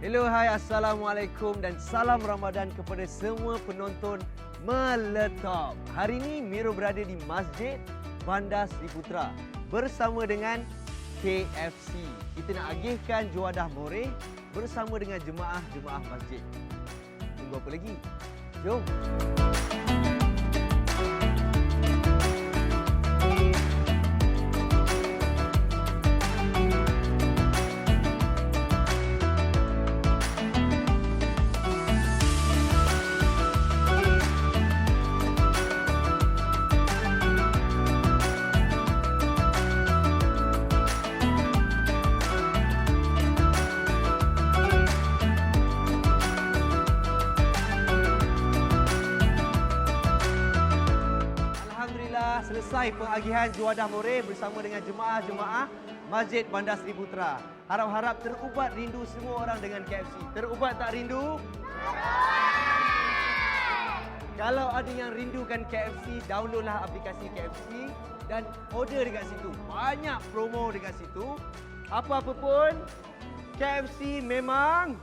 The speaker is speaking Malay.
Hello, hai, Assalamualaikum dan salam Ramadan kepada semua penonton Meletop. Hari ini Miro berada di Masjid Bandar Sri Putra bersama dengan KFC. Kita nak agihkan juadah more bersama dengan jemaah-jemaah masjid. Tunggu apa lagi? Jom! Alhamdulillah selesai pengagihan juadah more bersama dengan jemaah-jemaah Masjid Bandar Sri Putra. Harap-harap terubat rindu semua orang dengan KFC. Terubat tak rindu? Kalau ada yang rindukan KFC, downloadlah aplikasi KFC dan order dekat situ. Banyak promo dekat situ. Apa-apa pun, KFC memang!